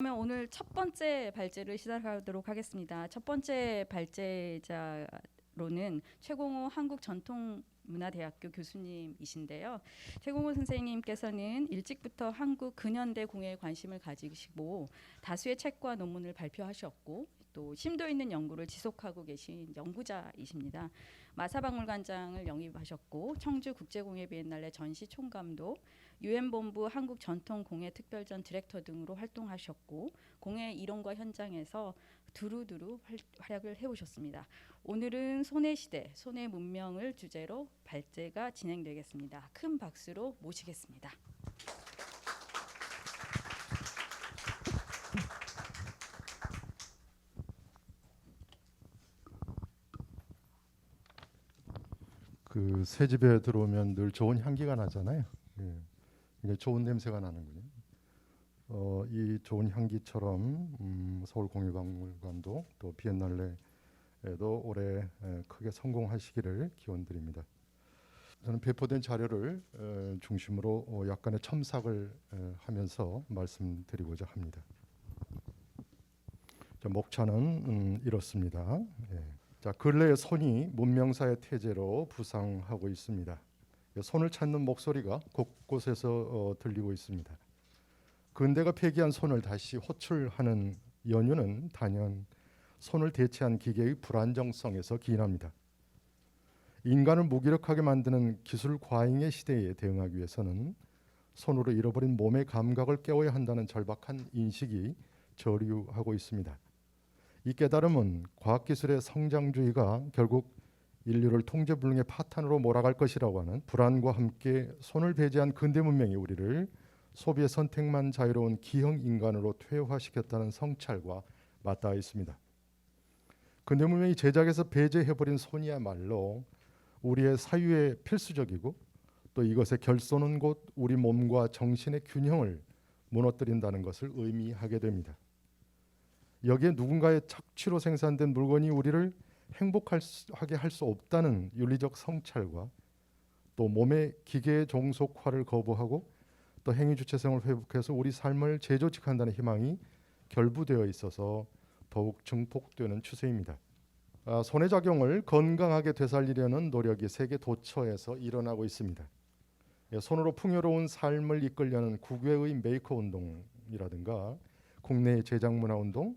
그러면 오늘 첫 번째 발제를 시작하도록 하겠습니다. 첫 번째 발제자로는 최공호 한국 전통 문화대학교 교수님이신데요. 최공호 선생님께서는 일찍부터 한국 근현대 공예에 관심을 가지시고 다수의 책과 논문을 발표하셨고 또 심도 있는 연구를 지속하고 계신 연구자이십니다. 마사박물관장을 영입하셨고 청주 국제공예 비엔날레 전시 총감독, 유엔 본부 한국 전통 공예 특별전 디렉터 등으로 활동하셨고 공예 이론과 현장에서 두루두루 활- 활약을 해오셨습니다. 오늘은 손의 시대, 손의 문명을 주제로 발제가 진행되겠습니다. 큰 박수로 모시겠습니다. 그 새 집에 들어오면 늘 좋은 향기가 나잖아요. 예. 이게 좋은 냄새가 나는군요. 어, 이 좋은 향기처럼 음, 서울 공유박물관도 또 비엔날레에도 올해 에, 크게 성공하시기를 기원드립니다. 저는 배포된 자료를 에, 중심으로 어, 약간의 첨삭을 에, 하면서 말씀드리고자 합니다. 자, 목차는 음, 이렇습니다. 예. 자 근래에 손이 문명사의 태제로 부상하고 있습니다. 손을 찾는 목소리가 곳곳에서 어, 들리고 있습니다. 근대가 폐기한 손을 다시 호출하는 연유는 단연 손을 대체한 기계의 불안정성에서 기인합니다. 인간을 무기력하게 만드는 기술 과잉의 시대에 대응하기 위해서는 손으로 잃어버린 몸의 감각을 깨워야 한다는 절박한 인식이 저류하고 있습니다. 이 깨달음은 과학기술의 성장주의가 결국 인류를 통제불능의 파탄으로 몰아갈 것이라고 하는 불안과 함께 손을 배제한 근대 문명이 우리를 소비의 선택만 자유로운 기형 인간으로 퇴화시켰다는 성찰과 맞닿아 있습니다. 근대 문명이 제작에서 배제해버린 손이야말로 우리의 사유에 필수적이고 또 이것의 결손은 곧 우리 몸과 정신의 균형을 무너뜨린다는 것을 의미하게 됩니다. 여기에 누군가의 착취로 생산된 물건이 우리를 행복하게 할 수 없다는 윤리적 성찰과 또 몸의 기계 종속화를 거부하고 또 행위 주체성을 회복해서 우리 삶을 재조직한다는 희망이 결부되어 있어서 더욱 증폭되는 추세입니다. 아, 손의 작용을 건강하게 되살리려는 노력이 세계 도처에서 일어나고 있습니다. 예, 손으로 풍요로운 삶을 이끌려는 국외의 메이커 운동이라든가 국내의 제작 문화 운동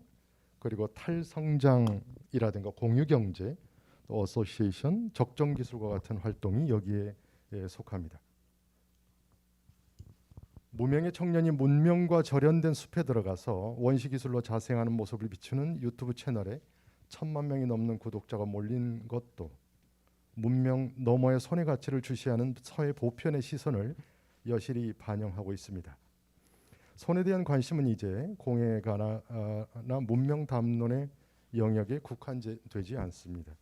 그리고 탈성장이라든가 공유경제, 또 어소시에이션, 적정기술과 같은 활동이 여기에 예, 속합니다. 무명의 청년이 문명과 절연된 숲에 들어가서 원시 기술로 자생하는 모습을 비추는 유튜브 채널에 천만 명이 넘는 구독자가 몰린 것도 문명 너머의 손의 가치를 주시하는 서해 보편의 시선을 여실히 반영하고 있습니다. 손에 대한 관심은 이제 공예가나 문명 담론의 영역에 국한되지 않습니다.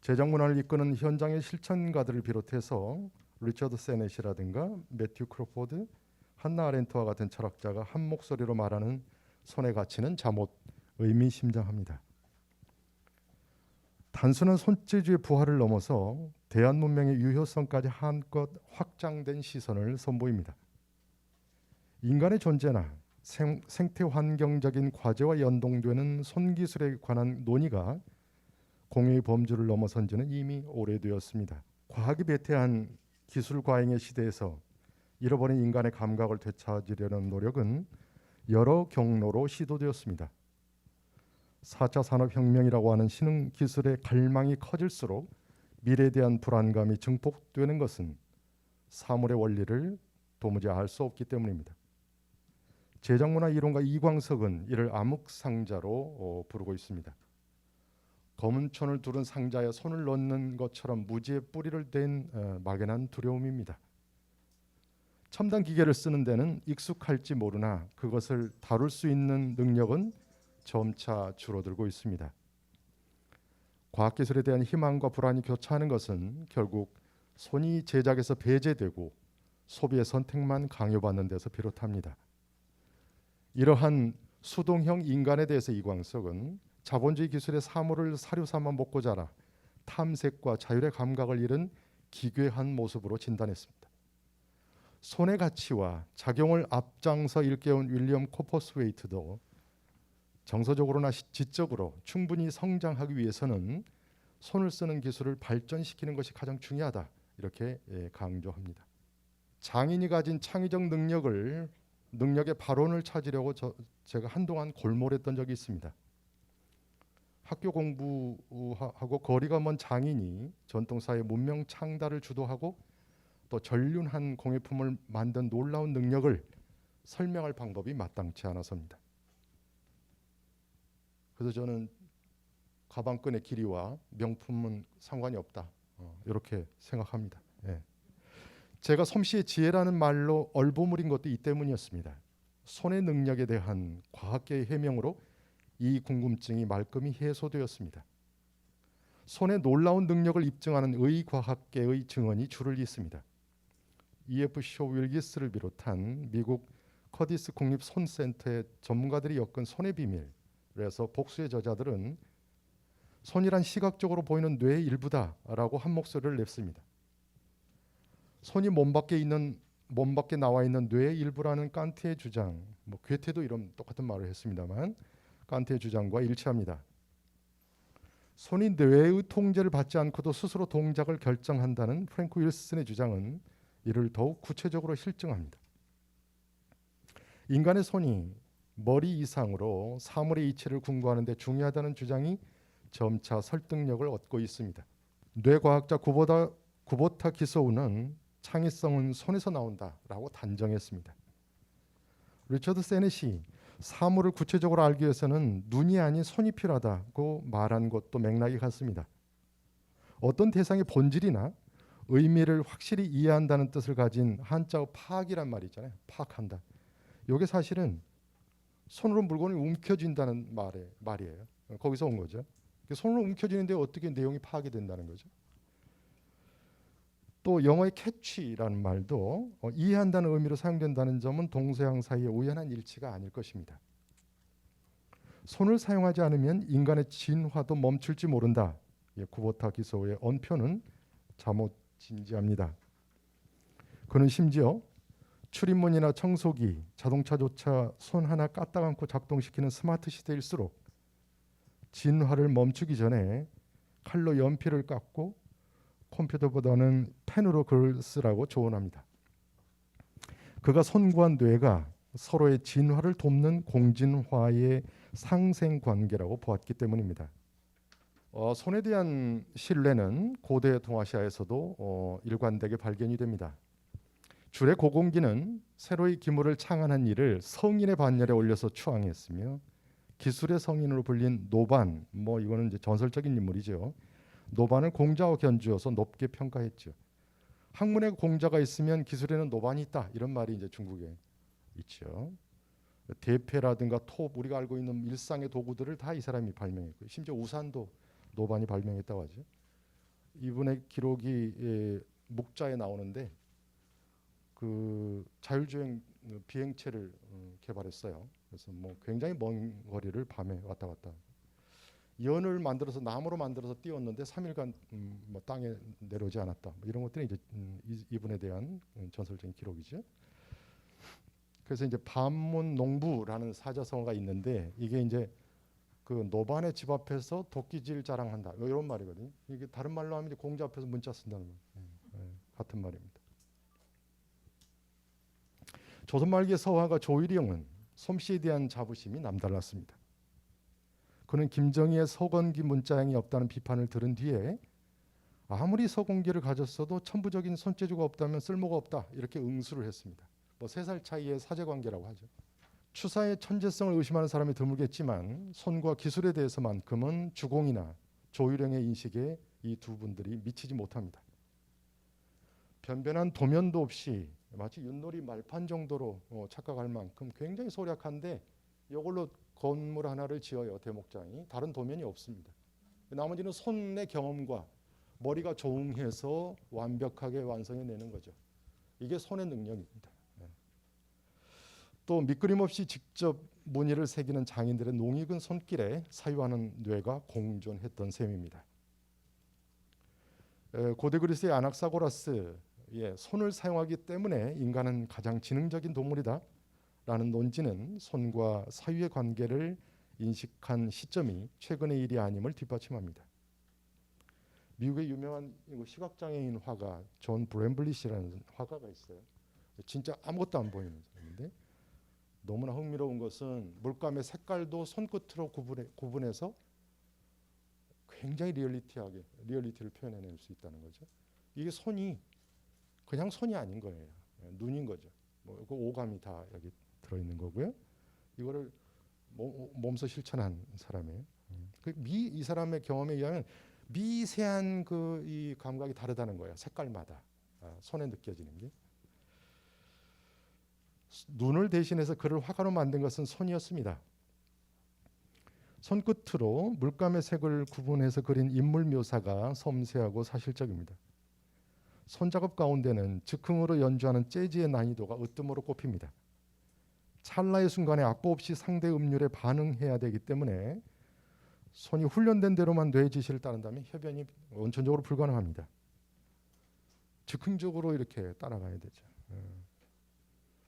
제작 문화를 이끄는 현장의 실천가들을 비롯해서 리처드 세넷이라든가 매튜 크로포드, 한나 아렌트와 같은 철학자가 한 목소리로 말하는 손의 가치는 잠옷 의미심장합니다. 단순한 손재주의 부활을 넘어서 대한 문명의 유효성까지 한껏 확장된 시선을 선보입니다. 인간의 존재나 생, 생태 환경적인 과제와 연동되는 손기술에 관한 논의가 공예의 범주를 넘어선 지는 이미 오래되었습니다. 과학이 배태한 기술 과잉의 시대에서 잃어버린 인간의 감각을 되찾으려는 노력은 여러 경로로 시도되었습니다. 4차 산업혁명이라고 하는 신흥 기술의 갈망이 커질수록 미래에 대한 불안감이 증폭되는 것은 사물의 원리를 도무지 알 수 없기 때문입니다. 제작문화 이론가 이광석은 이를 암흑상자로 어, 부르고 있습니다. 검은 천을 두른 상자에 손을 넣는 것처럼 무지의 뿌리를 댄 어, 막연한 두려움입니다. 첨단 기계를 쓰는 데는 익숙할지 모르나 그것을 다룰 수 있는 능력은 점차 줄어들고 있습니다. 과학기술에 대한 희망과 불안이 교차하는 것은 결국 손이 제작에서 배제되고 소비의 선택만 강요받는 데서 비롯합니다. 이러한 수동형 인간에 대해서 이광석은 자본주의 기술의 사물을 사료 삼아 먹고 자라 탐색과 자율의 감각을 잃은 기괴한 모습으로 진단했습니다. 손의 가치와 작용을 앞장서 일깨운 윌리엄 코퍼스웨이트도 정서적으로나 시- 지적으로 충분히 성장하기 위해서는 손을 쓰는 기술을 발전시키는 것이 가장 중요하다 이렇게 예, 강조합니다. 장인이 가진 창의적 능력을 능력의 발원을 찾으려고 저, 제가 한동안 골몰했던 적이 있습니다. 학교 공부하고 거리가 먼 장인이 전통사회 문명 창달을 주도하고 또 전륜한 공예품을 만든 놀라운 능력을 설명할 방법이 마땅치 않아서입니다. 그래서 저는 가방끈의 길이와 명품은 상관이 없다. 어, 이렇게 생각합니다. 예. 제가 솜씨의 지혜라는 말로 얼버무린 것도 이 때문이었습니다. 손의 능력에 대한 과학계의 해명으로 이 궁금증이 말끔히 해소되었습니다. 손의 놀라운 능력을 입증하는 의과학계의 증언이 줄을 잇습니다. E.F. 쇼 윌기스를 비롯한 미국 커디스 국립 손센터의 전문가들이 엮은 손의 비밀 그래서 복수의 저자들은 손이란 시각적으로 보이는 뇌의 일부다라고 한 목소리를 냈습니다. 손이 몸 밖에 있는 몸 밖에 나와 있는 뇌의 일부라는 칸트의 주장, 뭐 괴테도 이런 똑같은 말을 했습니다만 칸트의 주장과 일치합니다. 손이 뇌의 통제를 받지 않고도 스스로 동작을 결정한다는 프랭크 윌슨의 주장은 이를 더욱 구체적으로 실증합니다. 인간의 손이 머리 이상으로 사물의 이치를 궁구하는 데 중요하다는 주장이 점차 설득력을 얻고 있습니다. 뇌과학자 구보다 구보타 기소우는 창의성은 손에서 나온다라고 단정했습니다. 리처드 세넷이 사물을 구체적으로 알기 위해서는 눈이 아닌 손이 필요하다고 말한 것도 맥락이 같습니다. 어떤 대상의 본질이나 의미를 확실히 이해한다는 뜻을 가진 한자어 파악이란 말이 있잖아요. 파악한다. 이게 사실은 손으로 물건을 움켜쥔다는 말에 말이에요. 거기서 온 거죠. 손으로 움켜쥐는데 어떻게 내용이 파악이 된다는 거죠. 또 영어의 캐치라는 말도 어, 이해한다는 의미로 사용된다는 점은 동서양 사이의 우연한 일치가 아닐 것입니다. 손을 사용하지 않으면 인간의 진화도 멈출지 모른다. 예, 구보타 기소의 언표는 잠옷 진지합니다. 그는 심지어 출입문이나 청소기, 자동차조차 손 하나 까딱 않고 작동시키는 스마트 시대일수록 진화를 멈추기 전에 칼로 연필을 깎고 컴퓨터보다는 펜으로 글을 쓰라고 조언합니다. 그가 선구한 뇌가 서로의 진화를 돕는 공진화의 상생 관계라고 보았기 때문입니다. 어, 손에 대한 신뢰는 고대 동아시아에서도 어, 일관되게 발견이 됩니다. 줄의 고공기는 새로이 기물을 창안한 이를 성인의 반열에 올려서 추앙했으며 기술의 성인으로 불린 노반, 뭐 이거는 이제 전설적인 인물이죠. 노반을 공자와 견주어서 높게 평가했죠. 학문에 공자가 있으면 기술에는 노반이 있다 이런 말이 이제 중국에 있죠. 대패라든가 톱 우리가 알고 있는 일상의 도구들을 다 이 사람이 발명했고 심지어 우산도 노반이 발명했다고 하죠. 이분의 기록이 예, 목자에 나오는데 그 자율주행 비행체를 어, 개발했어요. 그래서 뭐 굉장히 먼 거리를 밤에 왔다 갔다. 연을 만들어서 나무로 만들어서 띄웠는데 3일간 음, 뭐 땅에 내려오지 않았다. 뭐 이런 것들이 이제 음, 이, 이분에 대한 음, 전설적인 기록이죠. 그래서 이제 반문 농부라는 사자성어가 있는데 이게 이제 그 노반의 집 앞에서 도끼질 자랑한다 뭐 이런 말이거든요. 이게 다른 말로 하면 이제 공자 앞에서 문자 쓴다는 거 예, 예, 같은 말입니다. 조선 말기의 서화가 조일영은 솜씨에 대한 자부심이 남달랐습니다. 그는 김정희의 서건기 문자양이 없다는 비판을 들은 뒤에 아무리 서공기를 가졌어도 천부적인 손재주가 없다면 쓸모가 없다 이렇게 응수를 했습니다. 뭐 세 살 차이의 사제 관계라고 하죠. 추사의 천재성을 의심하는 사람이 드물겠지만 손과 기술에 대해서만큼은 주공이나 조일영의 인식에 이 두 분들이 미치지 못합니다. 변변한 도면도 없이 마치 윷놀이 말판 정도로 어, 착각할 만큼 굉장히 소략한데 이걸로 건물 하나를 지어요 대목장이 다른 도면이 없습니다. 나머지는 손의 경험과 머리가 조응해서 완벽하게 완성해내는 거죠. 이게 손의 능력입니다. 네. 또 밑그림 없이 직접 무늬를 새기는 장인들의 농익은 손길에 사유하는 뇌가 공존했던 셈입니다. 에, 고대 그리스의 아낙사고라스 예, 손을 사용하기 때문에 인간은 가장 지능적인 동물이다 라는 논지는 손과 사유의 관계를 인식한 시점이 최근의 일이 아님을 뒷받침합니다. 미국의 유명한 시각장애인 화가 존 브랜블리시라는 화가가 있어요. 진짜 아무것도 안 보이는 사람인데 너무나 흥미로운 것은 물감의 색깔도 손끝으로 구분해, 구분해서 굉장히 리얼리티하게 리얼리티를 표현해낼 수 있다는 거죠. 이게 손이 그냥 손이 아닌 거예요. 예, 눈인 거죠. 뭐그 오감이 다 여기 들어 있는 거고요. 이거를 몸, 몸소 실천한 사람이에요. 그 미 이 사람의 경험에 의하면 미세한 그 이 감각이 다르다는 거예요. 색깔마다 아, 손에 느껴지는 게. 눈을 대신해서 그를 화가로 만든 것은 손이었습니다. 손끝으로 물감의 색을 구분해서 그린 인물 묘사가 섬세하고 사실적입니다. 손작업 가운데는 즉흥으로 연주하는 재즈의 난이도가 으뜸으로 꼽힙니다. 찰나의 순간에 악보 없이 상대 음률에 반응해야 되기 때문에 손이 훈련된 대로만 뇌 지시를 따른다면 협연이 원천적으로 불가능합니다. 즉흥적으로 이렇게 따라가야 되죠. 예.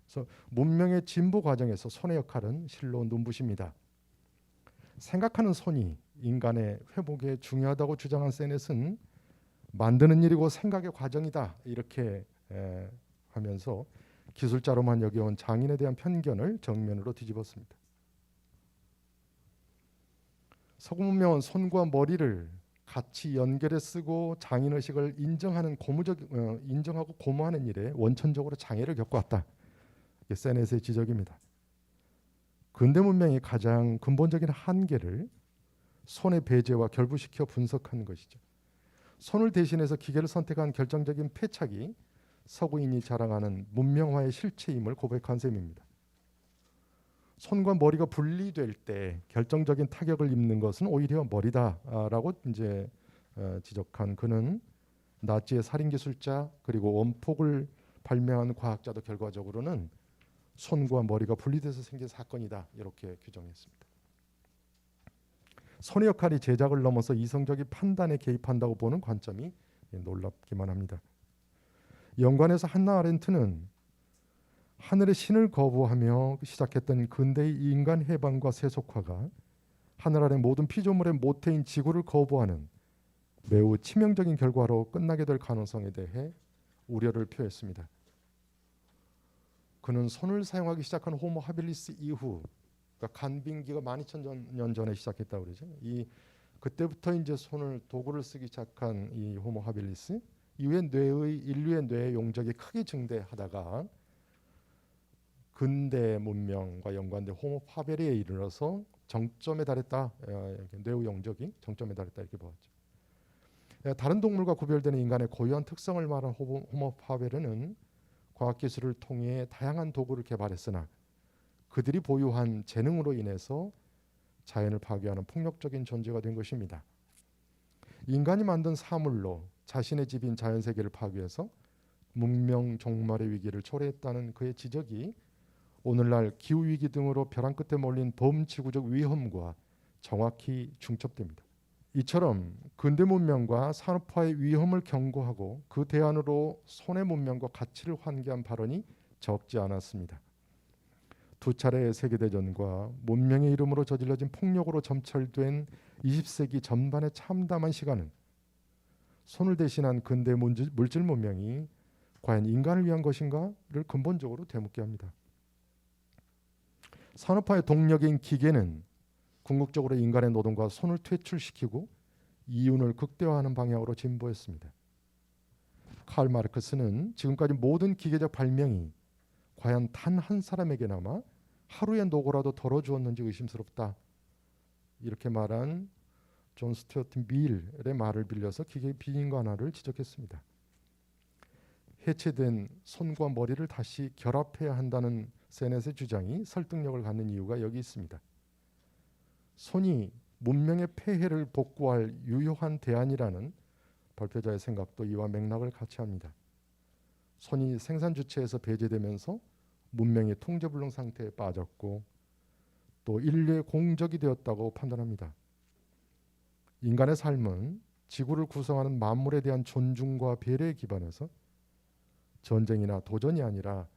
그래서 문명의 진보 과정에서 손의 역할은 실로 눈부십니다. 생각하는 손이 인간의 회복에 중요하다고 주장한 세넷은 만드는 일이고 생각의 과정이다 이렇게 에, 하면서 기술자로만 여겨온 장인에 대한 편견을 정면으로 뒤집었습니다. 서구 문명은 손과 머리를 같이 연결해 쓰고 장인 의식을 인정하는 고무적 어, 인정하고 고무하는 일에 원천적으로 장애를 겪어왔다. 세넷의 지적입니다. 근대 문명의 가장 근본적인 한계를 손의 배제와 결부시켜 분석한 것이죠. 손을 대신해서 기계를 선택한 결정적인 패착이 서구인이 자랑하는 문명화의 실체임을 고백한 셈입니다. 손과 머리가 분리될 때 결정적인 타격을 입는 것은 오히려 머리다라고 이제 어, 지적한 그는 나치의 살인 기술자 그리고 원폭을 발명한 과학자도 결과적으로는 손과 머리가 분리돼서 생긴 사건이다 이렇게 규정했습니다. 손의 역할이 제작을 넘어서 이성적인 판단에 개입한다고 보는 관점이 놀랍기만 합니다. 연관에서 한나 아렌트는 하늘의 신을 거부하며 시작했던 근대의 인간 해방과 세속화가 하늘 아래 모든 피조물의 모태인 지구를 거부하는 매우 치명적인 결과로 끝나게 될 가능성에 대해 우려를 표했습니다. 그는 손을 사용하기 시작한 호모 하빌리스 이후 그러니까 간빙기가 12,000년 전에 시작했다고 그러죠. 이 그때부터 이제 손을 도구를 쓰기 시작한 이 호모 하빌리스 이후에 뇌의 인류의 뇌 용적이 크게 증대하다가 근대 문명과 연관된 호모 파베리에 이르러서 정점에 달했다. 어, 뇌의 용적이 정점에 달했다 이렇게 보았죠. 예, 다른 동물과 구별되는 인간의 고유한 특성을 말한 호모 파베르는 과학기술을 통해 다양한 도구를 개발했으나 그들이 보유한 재능으로 인해서 자연을 파괴하는 폭력적인 존재가 된 것입니다. 인간이 만든 사물로 자신의 집인 자연 세계를 파괴해서 문명 종말의 위기를 초래했다는 그의 지적이 오늘날 기후 위기 등으로 벼랑 끝에 몰린 범지구적 위험과 정확히 중첩됩니다. 이처럼 근대 문명과 산업화의 위험을 경고하고 그 대안으로 손해 문명과 가치를 환기한 발언이 적지 않았습니다. 두 차례 세계대전과 문명의 이름으로 저질러진 폭력으로 점철된 20세기 전반의 참담한 시간은 손을 대신한 근대 물질 문명이 과연 인간을 위한 것인가를 근본적으로 되묻게 합니다. 산업화의 동력인 기계는 궁극적으로 인간의 노동과 손을 퇴출시키고 이윤을 극대화하는 방향으로 진보했습니다. 칼 마르크스는 지금까지 모든 기계적 발명이 과연 단 한 사람에게나마 하루의 노고라도 덜어주었는지 의심스럽다. 이렇게 말한 존 스튜어트 밀의 말을 빌려서 기계 비인간화를 지적했습니다. 해체된 손과 머리를 다시 결합해야 한다는 세넷의 주장이 설득력을 갖는 이유가 여기 있습니다. 손이 문명의 폐해를 복구할 유효한 대안이라는 발표자의 생각도 이와 맥락을 같이 합니다. 손이 생산 주체에서 배제되면서 문명이 통제불능 상태에 빠졌고 또 인류의 공적이 되었다고 판단합니다. 인간의 삶은 지구를 구성하는 만물에 대한 존중과 배려에 기반해서 전쟁이나 도전이 아니라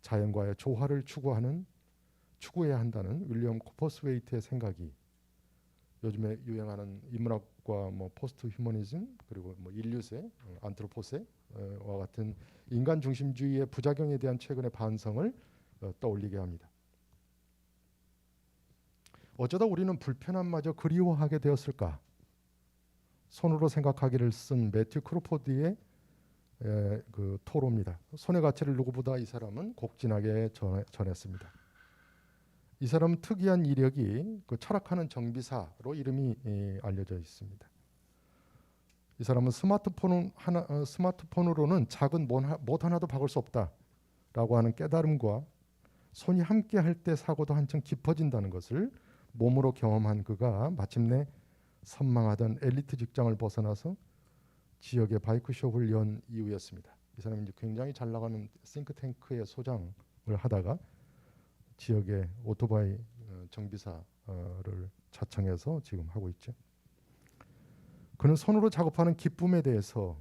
자연과의 조화를 추구하는 추구해야 한다는 윌리엄 코퍼스웨이트의 생각이 요즘에 유행하는 인문학과 뭐 포스트 휴머니즘 그리고 뭐 인류세, 어, 안트로포세와 같은 인간 중심주의의 부작용에 대한 최근의 반성을 어, 떠올리게 합니다. 어쩌다 우리는 불편함마저 그리워하게 되었을까? 손으로 생각하기를 쓴 매튜 크로포드의 에, 그 토로입니다. 손의 가치를 누구보다 이 사람은 곡진하게 전해, 전했습니다. 이 사람은 특이한 이력이 그 철학하는 정비사로 이름이 예, 알려져 있습니다. 이 사람은 스마트폰 하나 어, 스마트폰으로는 작은 못 하나도 박을 수 없다라고 하는 깨달음과 손이 함께 할 때 사고도 한층 깊어진다는 것을 몸으로 경험한 그가 마침내 선망하던 엘리트 직장을 벗어나서 지역의 바이크숍을 연 이유였습니다. 이 사람이 이제 굉장히 잘 나가는 싱크탱크의 소장을 하다가 지역의 오토바이 어, 정비사를 자청해서 지금 하고 있죠. 그는 손으로 작업하는 기쁨에 대해서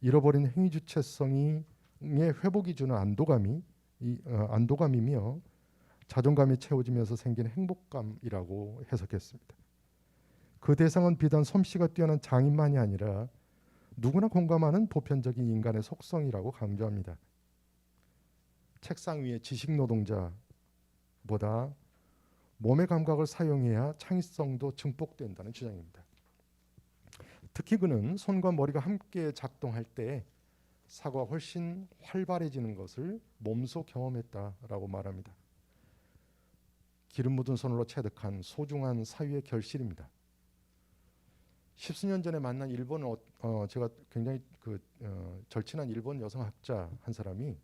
잃어버린 행위 주체성이 의 회복이 주는 안도감이 이 어, 안도감이며 자존감이 채워지면서 생긴 행복감이라고 해석했습니다. 그 대상은 비단 솜씨가 뛰어난 장인만이 아니라 누구나 공감하는 보편적인 인간의 속성이라고 강조합니다. 책상 위의 지식 노동자보다 몸의 감각을 사용해야 창의성도 증폭된다는 주장입니다. 특히 그는 손과 머리가 함께 작동할 때 사고가 훨씬 활발해지는 것을 몸소 경험했다라고 말합니다. 기름 묻은 손으로 체득한 소중한 사유의 결실입니다. 십수년 전에 만난 일본 어, 어 제가 굉장히 그 어, 절친한 일본 여성 학자 한 사람이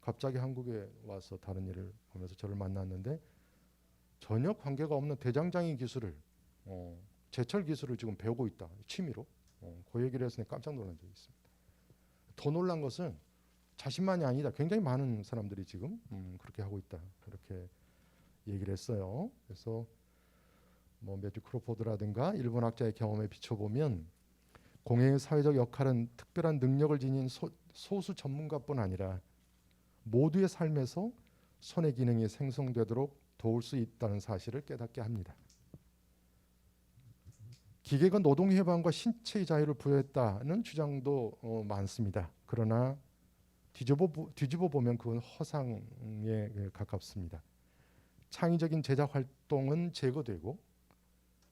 갑자기 한국에 와서 다른 일을 하면서 저를 만났는데 전혀 관계가 없는 대장장이 기술을 어, 제철 기술을 지금 배우고 있다 취미로 어, 그 얘기를 내가 깜짝 놀란 적이 있습니다. 더 놀란 것은 자신만이 아니다. 굉장히 많은 사람들이 지금 음, 그렇게 하고 있다. 이렇게 얘기를 했어요. 그래서 뭐 매튜 크로포드라든가 일본 학자의 경험에 비춰보면 공예의 사회적 역할은 특별한 능력을 지닌 소, 소수 전문가뿐 아니라 모두의 삶에서 손의 기능이 생성되도록 도울 수 있다는 사실을 깨닫게 합니다. 기계가 노동 해방과 신체의 자유를 부여했다는 주장도 어, 많습니다. 그러나 뒤집어, 보- 뒤집어 보면 그건 허상에 가깝습니다. 창의적인 제작 활동은 제거되고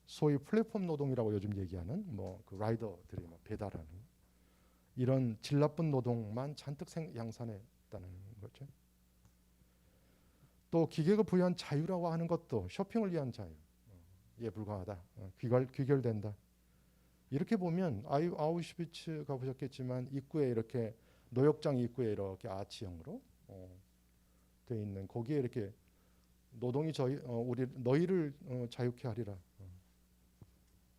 소위 플랫폼 노동이라고 요즘 얘기하는 뭐 그 라이더들이 막 배달하는 이런 질 나쁜 노동만 잔뜩 생, 양산했다는 거죠. 또 기계가 부여한 자유라고 하는 것도 쇼핑을 위한 자유에 불과하다. 어, 귀결 귀결된다. 이렇게 보면 아우슈비츠 가보셨겠지만 입구에 이렇게 노역장 입구에 이렇게 아치형으로 어, 돼 있는 거기에 이렇게 노동이 저희 어, 우리 너희를 어, 자유케 하리라. 어.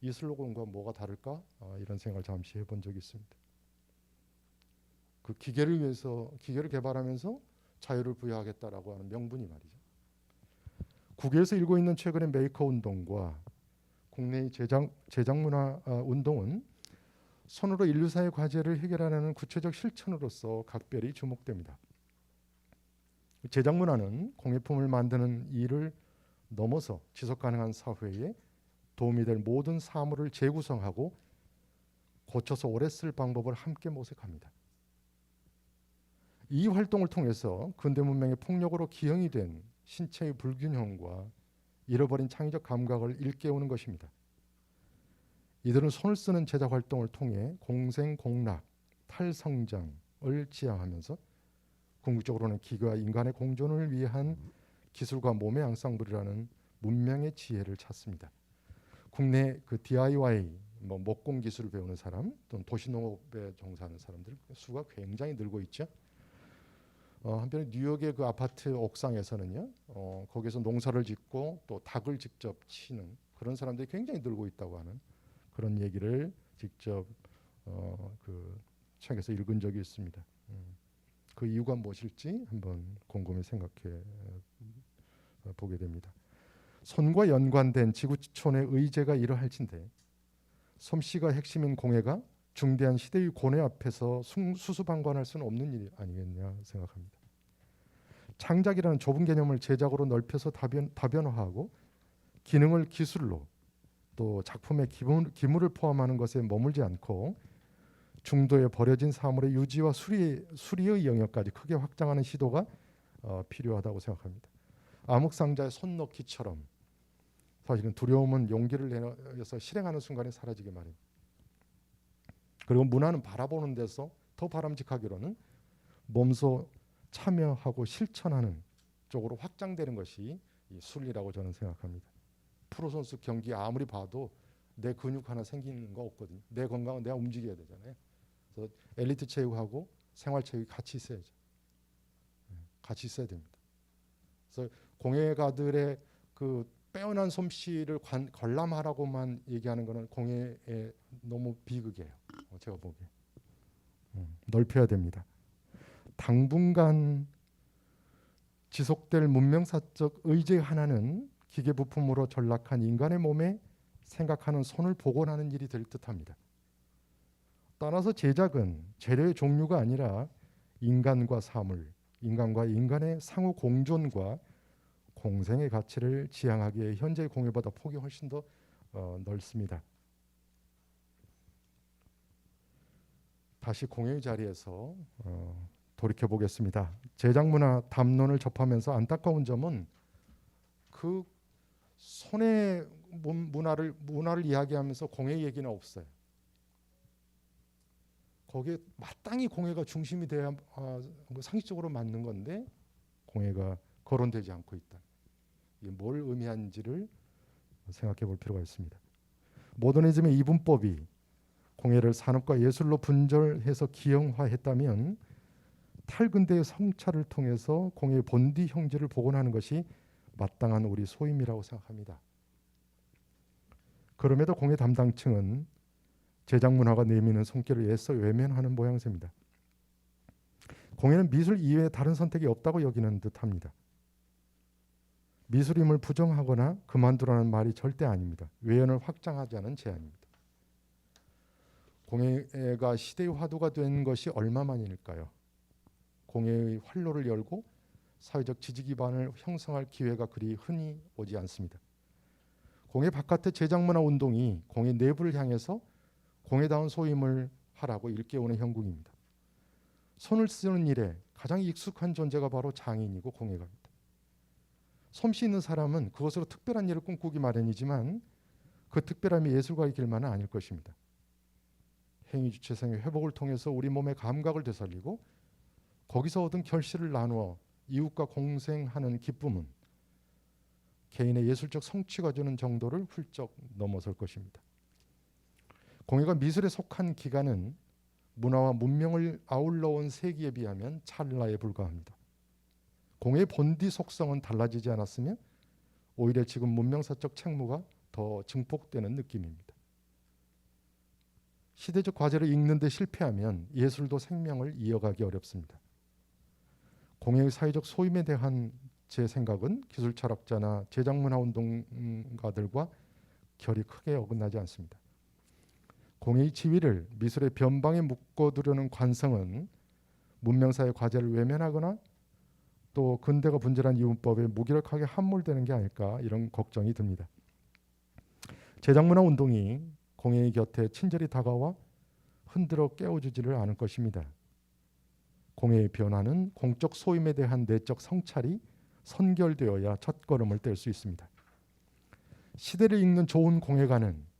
이 슬로건과 뭐가 다를까? 아, 이런 생각을 잠시 해본 적이 있습니다. 그 기계를 위해서 기계를 개발하면서 자유를 부여하겠다라고 하는 명분이 말이죠. 국외에서 일고 있는 최근의 메이커 운동과 국내의 제작 제작 문화 아, 운동은 손으로 인류사의 과제를 해결하는 구체적 실천으로서 각별히 주목됩니다. 제작 문화는 공예품을 만드는 일을 넘어서 지속 가능한 사회에 도움이 될 모든 사물을 재구성하고 고쳐서 오래 쓸 방법을 함께 모색합니다. 이 활동을 통해서 근대 문명의 폭력으로 기형이 된 신체의 불균형과 잃어버린 창의적 감각을 일깨우는 것입니다. 이들은 손을 쓰는 제작 활동을 통해 공생 공락, 탈성장을 지향하면서 궁극적으로는 기계와 인간의 공존을 위한 기술과 몸의 앙상블이라는 문명의 지혜를 찾습니다. 국내 그 DIY 뭐 목공 기술을 배우는 사람 또는 도시농업에 종사하는 사람들 수가 굉장히 늘고 있죠. 어, 한편에 뉴욕의 그 아파트 옥상에서는요, 어, 거기서 농사를 짓고 또 닭을 직접 치는 그런 사람들이 굉장히 늘고 있다고 하는 그런 얘기를 직접 어, 그 책에서 읽은 적이 있습니다. 음. 그 이유가 무엇일지 한번 곰곰이 생각해 어, 보게 됩니다. 손과 연관된 지구촌의 의제가 이러할진데 솜씨가 핵심인 공예가 중대한 시대의 고뇌 앞에서 숭- 수수방관할 수는 없는 일이 아니겠냐 생각합니다. 창작이라는 좁은 개념을 제작으로 넓혀서 다변, 다변화하고 기능을 기술로 또 작품의 기물, 기물을 포함하는 것에 머물지 않고 중도에 버려진 사물의 유지와 수리, 수리의 영역까지 크게 확장하는 시도가 어, 필요하다고 생각합니다. 암흑상자의 손 넣기처럼 사실은 두려움은 용기를 내서 실행하는 순간에 사라지게 마련. 그리고 문화는 바라보는 데서 더 바람직하기로는 몸소 참여하고 실천하는 쪽으로 확장되는 것이 이 순리라고 저는 생각합니다. 프로 선수 경기 아무리 봐도 내 근육 하나 생기는 거 없거든요. 내 건강은 내가 움직여야 되잖아요. 엘리트 체육하고 생활 체육이 같이 있어야죠. 네, 같이 있어야 됩니다. 그래서 공예가들의 그 빼어난 솜씨를 관, 관람하라고만 얘기하는 것은 공예에 너무 비극이에요. 어, 제가 보기에 음, 넓혀야 됩니다. 당분간 지속될 문명사적 의제 하나는 기계 부품으로 전락한 인간의 몸에 생각하는 손을 복원하는 일이 될 듯합니다. 따라서 제작은 재료의 종류가 아니라 인간과 사물, 인간과 인간의 상호 공존과 공생의 가치를 지향하기에 현재 공예보다 폭이 훨씬 더 어, 넓습니다. 다시 공예의 자리에서 어, 돌이켜 보겠습니다. 제작 문화 담론을 접하면서 안타까운 점은 그 손의 문- 문화를 문화를 이야기하면서 공예 얘기는 없어요. 거기에 마땅히 공예가 중심이 돼야 아, 뭐 상식적으로 맞는 건데 공예가 거론되지 않고 있다. 이게 뭘 의미하는지를 생각해 볼 필요가 있습니다. 모더니즘의 이분법이 공예를 산업과 예술로 분절해서 기형화했다면 탈근대의 성찰을 통해서 공예의 본디 형질을 복원하는 것이 마땅한 우리 소임이라고 생각합니다. 그럼에도 공예 담당층은 제작 문화가 내미는 손길을 애써 외면하는 모양새입니다. 공예는 미술 이외에 다른 선택이 없다고 여기는 듯합니다. 미술임을 부정하거나 그만두라는 말이 절대 아닙니다. 외연을 확장하자는 제안입니다. 공예가 시대의 화두가 된 것이 얼마만일까요? 공예의 활로를 열고 사회적 지지 기반을 형성할 기회가 그리 흔히 오지 않습니다. 공예 바깥의 제작문화 운동이 공예 내부를 향해서 공예다운 소임을 하라고 일깨우는 형국입니다. 손을 쓰는 일에 가장 익숙한 존재가 바로 장인이고 공예가입니다. 솜씨 있는 사람은 그것으로 특별한 일을 꿈꾸기 마련이지만 그 특별함이 예술가의 길만은 아닐 것입니다. 행위 주체성의 회복을 통해서 우리 몸의 감각을 되살리고 거기서 얻은 결실을 나누어 이웃과 공생하는 기쁨은 개인의 예술적 성취가 주는 정도를 훌쩍 넘어설 것입니다. 공예가 미술에 속한 기간은 문화와 문명을 아울러 온 세기에 비하면 찰나에 불과합니다. 공예의 본디 속성은 달라지지 않았으며 오히려 지금 문명사적 책무가 더 증폭되는 느낌입니다. 시대적 과제를 읽는 데 실패하면 예술도 생명을 이어가기 어렵습니다. 공예의 사회적 소임에 대한 제 생각은 기술 철학자나 제작 문화 운동가들과 결이 크게 어긋나지 않습니다. 공예의 지위를 미술의 변방에 묶어두려는 관성은 문명사의 과제를 외면하거나 또 근대가 분절한 이분법에 무기력하게 함몰되는 게 아닐까 이런 걱정이 듭니다. 제작문화 운동이 공예의 곁에 친절히 다가와 흔들어 깨워주지를 않을 것입니다. 공예의 변화는 공적 소임에 대한 내적 성찰이 선결되어야 첫걸음을 뗄 수 있습니다. 시대를 읽는 좋은 공예가는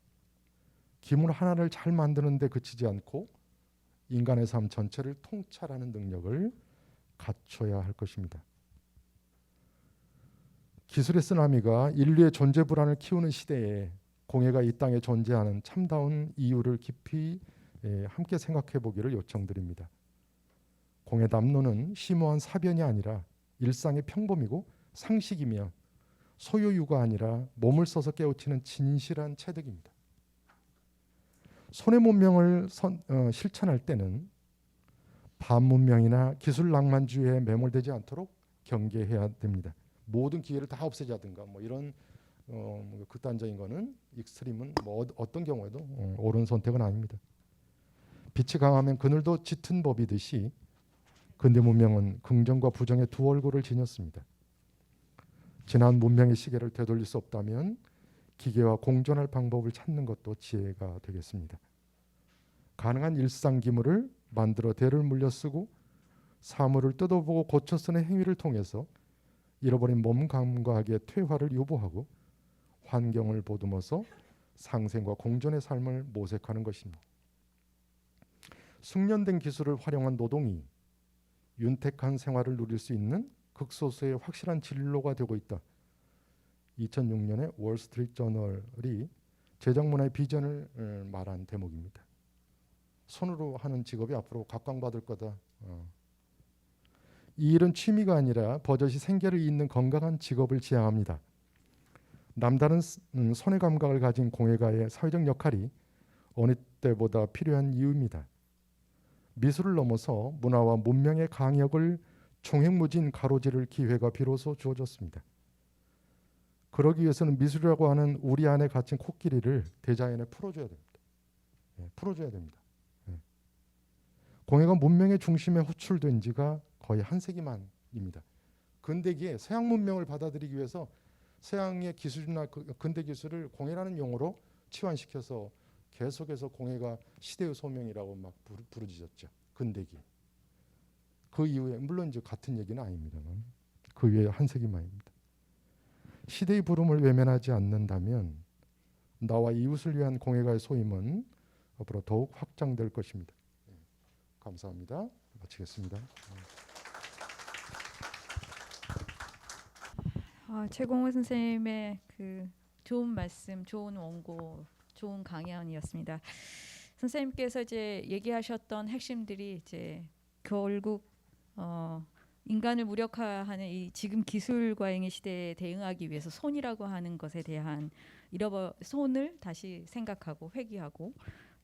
기물 하나를 잘 만드는 데 그치지 않고 인간의 삶 전체를 통찰하는 능력을 갖춰야 할 것입니다. 기술의 쓰나미가 인류의 존재 불안을 키우는 시대에 공예가 이 땅에 존재하는 참다운 이유를 깊이 예, 함께 생각해 보기를 요청드립니다. 공예 담론은 심오한 사변이 아니라 일상의 평범이고 상식이며 소요유가 아니라 몸을 써서 깨우치는 진실한 체득입니다. 손의 문명을 선, 어, 실천할 때는 반문명이나 기술 낭만주의에 매몰되지 않도록 경계해야 됩니다. 모든 기회를 다 없애자든가 뭐 이런 어, 뭐 극단적인 거는 익스트림은 뭐 어- 어떤 경우에도 어, 옳은 선택은 아닙니다. 빛이 강하면 그늘도 짙은 법이듯이 근대 문명은 긍정과 부정의 두 얼굴을 지녔습니다. 지난 문명의 시계를 되돌릴 수 없다면 기계와 공존할 방법을 찾는 것도 지혜가 되겠습니다. 가능한 일상 기물을 만들어 대를 물려 쓰고 사물을 뜯어보고 고쳐 쓰는 행위를 통해서 잃어버린 몸 감각의 퇴화를 유보하고 환경을 보듬어서 상생과 공존의 삶을 모색하는 것입니다. 숙련된 기술을 활용한 노동이 윤택한 생활을 누릴 수 있는 극소수의 확실한 진로가 되고 있다. 2006년에 월스트리트 저널이 제작 문화의 비전을 어, 말한 대목입니다. 손으로 하는 직업이 앞으로 각광받을 거다. 어. 이 일은 취미가 아니라 버젓이 생계를 잇는 건강한 직업을 지향합니다. 남다른 스- 음, 손의 감각을 가진 공예가의 사회적 역할이 어느 때보다 필요한 이유입니다. 미술을 넘어서 문화와 문명의 강역을 총행무진 가로지를 기회가 비로소 주어졌습니다. 그러기 위해서는 미술이라고 하는 우리 안에 갇힌 코끼리를 대자연에 풀어줘야 됩니다. 예, 풀어줘야 됩니다. 예. 공예가 문명의 중심에 호출된 지가 거의 한 세기만입니다. 근대기에 서양 문명을 받아들이기 위해서 서양의 기술이나 그- 근대 기술을 공예라는 용어로 치환시켜서 계속해서 공예가 시대의 소명이라고 막 부르- 부르짖었죠. 근대기. 그 이후에 물론 이제 같은 얘기는 아닙니다만 그 이후에 한 세기만입니다. 시대의 부름을 외면하지 않는다면 나와 이웃을 위한 공예가의 소임은 앞으로 더욱 확장될 것입니다. 네, 감사합니다. 마치겠습니다. 아, 최공호 선생님의 그 좋은 말씀, 좋은 원고, 좋은 강연이었습니다. 선생님께서 이제 얘기하셨던 핵심들이 이제 결국 어, 인간을 무력화하는 이 지금 기술 과잉의 시대에 대응하기 위해서 손이라고 하는 것에 대한 잃어버 손을 다시 생각하고 회귀하고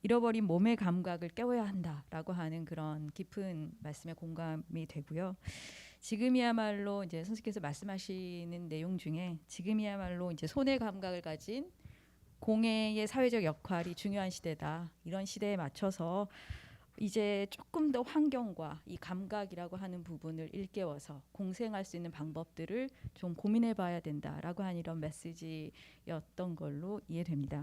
잃어버린 몸의 감각을 깨워야 한다라고 하는 그런 깊은 말씀에 공감이 되고요. 지금이야말로 이제 선생님께서 말씀하시는 내용 중에 지금이야말로 이제 손의 감각을 가진 공예의 사회적 역할이 중요한 시대다. 이런 시대에 맞춰서 이제 조금 더 환경과 이 감각이라고 하는 부분을 일깨워서 공생할 수 있는 방법들을 좀 고민해 봐야 된다라고 하는 이런 메시지였던 걸로 이해됩니다.